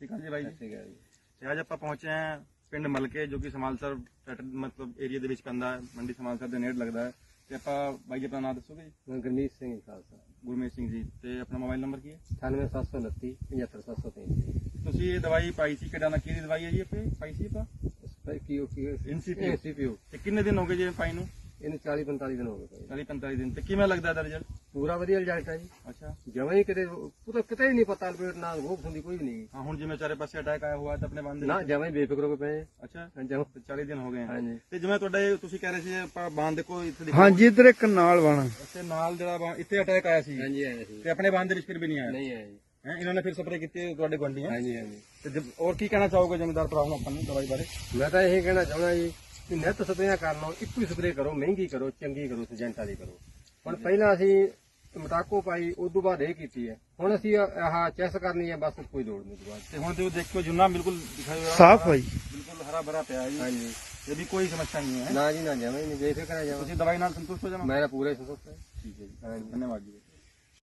ਸਤਿ ਸ਼੍ਰੀ ਅਕਾਲ ਜੀ ਬਾਈ ਜੀ। ਠੀਕ ਹੈ ਜੀ ਤੇ ਅੱਜ ਆਪਾਂ ਪਹੁੰਚੇ ਹਾਂ ਪਿੰਡ ਮਲਕੇ ਜੋ ਕਿ ਸਮਾਲਸਰ ਮਤਲਬ ਏਰੀਆ ਦੇ ਵਿੱਚ ਪੈਂਦਾ ਹੈ। ਮੰਡੀ ਸਮਾਲਸਰ ਦੇ ਨੇੜੇ ਲੱਗਦਾ ਹੈ। ਤੇ ਆਪਾਂ ਬਾਈ ਜੀ ਆਪਣਾ ਨਾਮ ਦੱਸੋਗੇ ਜੀ? ਮੈਂ ਗੁਰਮੀਤ ਸਿੰਘ ਜੀ ਖਾਲਸਾ। ਗੁਰਮੇਸ਼ ਸਿੰਘ ਜੀ। ਤੇ ਆਪਣਾ ਮੋਬਾਈਲ ਨੰਬਰ ਕੀ ਹੈ? 98729 75733 ਤੁਸੀਂ ਇਹ ਦਵਾਈ ਪਾਈ ਸੀ ਕਿਹੜਾ ਨਾ ਕਿਹਦੀ ਦਵਾਈ ਹੈ ਜੀ ਆਪਣੀ ਪਾਈ ਸੀ ਆਪਾਂ? ਕੀ NCPO ਐਨਸੀਪੀਓ ਤੇ ਕਿੰਨੇ ਦਿਨ ਹੋ ਗਏ ਜੀ ਪਾਈ ਨੂੰ? ਇਹਨੂੰ 40 45 ਦਿਨ ਹੋ ਗਏ ਭਾਈ। 40 45 ਦਿਨ। ਤੇ ਕਿਵੇਂ ਲੱਗਦਾ ਇਹਦਾ ਰਿਜ਼ਲਟ ਪੂਰਾ ਵਧੀਆ ਰਿਜ਼ਲਟ ਹੈ ਜੀ। ਅੱਛਾ। ਜਮਾਂ ਹੀ ਕਿਤੇ ਪੂਰਾ ਕਿਤੇ ਹੀ ਨਹੀਂ ਪਤਾ ਅਲਬੇਟ ਨਾਲ ਉਹ ਹੁੰਦੀ ਕੋਈ ਵੀ ਨਹੀਂ। ਹਾਂ ਹੁਣ ਜਿਵੇਂ ਚਾਰੇ ਪਾਸੇ ਅਟੈਕ ਆਇਆ ਹੋਇਆ ਤਾਂ ਆਪਣੇ ਬੰਦ ਨਾ ਜਮਾਂ ਹੀ ਬੇਫਿਕਰ ਹੋ ਕੇ ਪਏ। ਅੱਛਾ। ਜਮਾਂ ਤੇ 40 ਦਿਨ ਹੋ ਗਏ। ਆ ਹਾਂਜੀ। ਤੇ ਜਿਵੇਂ ਤੁਹਾਡਾ ਇਹ ਤੁਸੀਂ ਕਹਿ ਰਹੇ ਸੀ ਆਪਾਂ ਬਾਂਧ ਦੇਖੋ ਇੱਥੇ ਦੇਖੋ। ਹਾਂਜੀ ਇਧਰ ਇੱਕ ਨਾਲ ਵਾਣਾ ਇੱਥੇ ਨਾਲ ਜਿਹੜਾ ਇੱਥੇ ਅਟੈਕ ਆਇਆ ਸੀ। ਹਾਂਜੀ ਆਏ ਸੀ ਤੇ ਆਪਣੇ ਬਾਂਧ ਦੇ ਵਿੱਚ ਫਿਰ ਵੀ ਨਹੀਂ ਆਇਆ। ਨਹੀਂ ਆਏ ਜੀ। ਹੈ ਇਹਨਾਂ ਨੇ ਫਿਰ ਸਪਰੇਅ ਕੀਤੀ ਤੁਹਾਡੇ ਹੈ ਹਾਂਜੀ ਹਾਂਜੀ। ਤੇ ਹੋਰ ਕੀ ਕਹਿਣਾ ਚਾਹੋਗੇ ਜ਼ਿਮੀਦਾਰ ਭਰਾਵਾਂ ਨੂੰ ਆਪਾਂ ਨੂੰ ਦਵਾਈ ਬਾਰੇ? ਮੈਂ ਤਾਂ ਇਹ ਕਹਿਣਾ ਚਾਹੁੰਦਾ ਜੀ ਕਿ ਨਿੱਤ ਸਪਰੇਆਂ ਕਰਨ ਨਾਲੋਂ ਇੱਕੋ ਹੀ ਸਪਰੇਅ ਕਰੋ ਮਹਿੰਗੀ ਕਰੋ ਚੰਗੀ ਕਰੋ ਸਜੈਂਟ ਵਾਲੀ ਕਰੋ। ਹੁਣ ਪਹਿਲਾਂ ਅਸੀਂ ਮਟਾਕੋ ਪਾਈ ਉਸ ਤੋਂ ਬਾਅਦ ਇਹ ਕੀਤੀ ਹੈ। ਹੁਣ ਅਸੀਂ ਆਹ ਚੈਸ ਕਰਨੀ ਹੈ ਬਸ ਕੋਈ ਲੋੜ ਨਹੀਂ ਉਸ ਤੋਂ ਹੁਣ ਤੇ ਦੇਖੋ ਜੁਨਾ ਬਿਲਕੁਲ ਦਿਖਾਈ ਦੇ ਸਾਫ਼ ਹੈ ਜੀ। ਬਿਲਕੁਲ ਹਰਾ ਭਰਾ ਪਿਆ ਹੈ ਜੀ। ਹਾਂਜੀ। ਇਹ ਵੀ ਕੋਈ ਸਮੱਸਿਆ ਨਹੀਂ ਹੈ। ਨਾ ਜੀ ਨਾ ਜਮਾਂ ਹੀ ਨਹੀਂ। ਬੇਫਿਕਰ ਹੈ ਜਮਾਂ ਤੁਸੀਂ ਦਵਾਈ ਨਾਲ ਸੰਤੁਸ਼ਟ ਹੋ ਜਾਣਾ? ਮੇਰਾ ਪੂਰਾ ਸੰਤੁਸ਼ਟ ਹੈ। ਠੀਕ ਹੈ ਜੀ। ਧੰਨਵਾਦ ਜੀ।